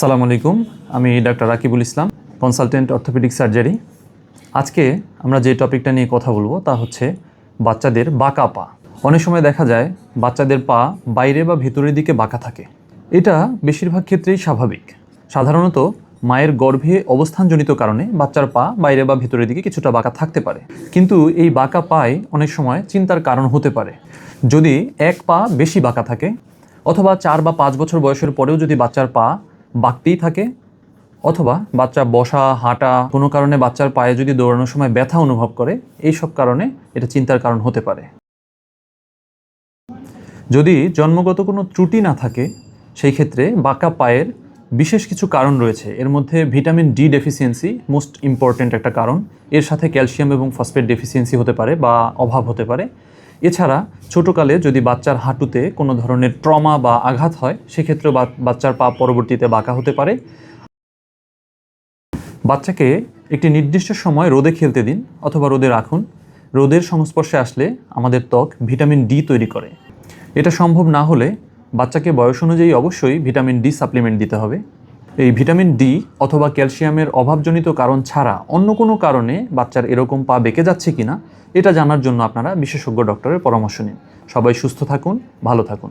সালাম আলাইকুম, আমি doctor Rakibul Islam, consultant orthopaedic surgery. আজকে আমরা যে টপিকটা নিয়ে কথা বলব তা হচ্ছে বাচ্চাদের বাঁকা পা। অনেক সময় দেখা যায় বাচ্চাদের পা বাইরে বা ভেতরের দিকে বাঁকা থাকে। এটা বেশিরভাগ ক্ষেত্রেই স্বাভাবিক। সাধারণত মায়ের গর্ভে অবস্থানজনিত কারণে বাচ্চার পা বাইরে বা ভেতরের দিকে কিছুটা বাঁকা থাকতে পারে। কিন্তু এই বাঁকা পায়ে অনেক সময় চিন্তার কারণ হতে পারে। যদি এক পা বেশি বাঁকা থাকে, অথবা চার বা পাঁচ বছর বয়সের পরেও যদি বাচ্চার পা বাঁকতেই থাকে, অথবা বাচ্চা বসা, হাঁটা, কোনো কারণে বাচ্চার পায়ে যদি দৌড়ানোর সময় ব্যথা অনুভব করে এই সব কারণে এটা চিন্তার কারণ হতে পারে। যদি জন্মগত কোনো ত্রুটি না থাকে, সেই ক্ষেত্রে বাঁকা পায়ের বিশেষ কিছু কারণ রয়েছে। এর মধ্যে vitamin D deficiency most important একটা কারণ। এর সাথে ক্যালসিয়াম এবং ফসফেট ডেফিসিয়েন্সি হতে পারে বা অভাব হতে পারে। এছাড়া ছোটোকালে যদি বাচ্চার হাঁটুতে কোনো ধরনের ট্রমা বা আঘাত হয় সেক্ষেত্রে বাচ্চার পা পরবর্তীতে বাঁকা হতে পারে। বাচ্চাকে একটি নির্দিষ্ট সময় রোদে খেলতে দিন অথবা রোদে রাখুন। রোদের সংস্পর্শে আসলে আমাদের ত্বক ভিটামিন ডি তৈরি করে। এটা সম্ভব না হলে বাচ্চাকে বয়স অনুযায়ী অবশ্যই ভিটামিন ডি সাপ্লিমেন্ট দিতে হবে। এই ভিটামিন ডি অথবা ক্যালসিয়ামের অভাবজনিত কারণ ছাড়া অন্য কোনো কারণে বাচ্চার এরকম পা বেঁকে যাচ্ছে কিনা, এটা জানার জন্য আপনারা বিশেষজ্ঞ ডক্টরের পরামর্শ নিন। সবাই সুস্থ থাকুন, ভালো থাকুন।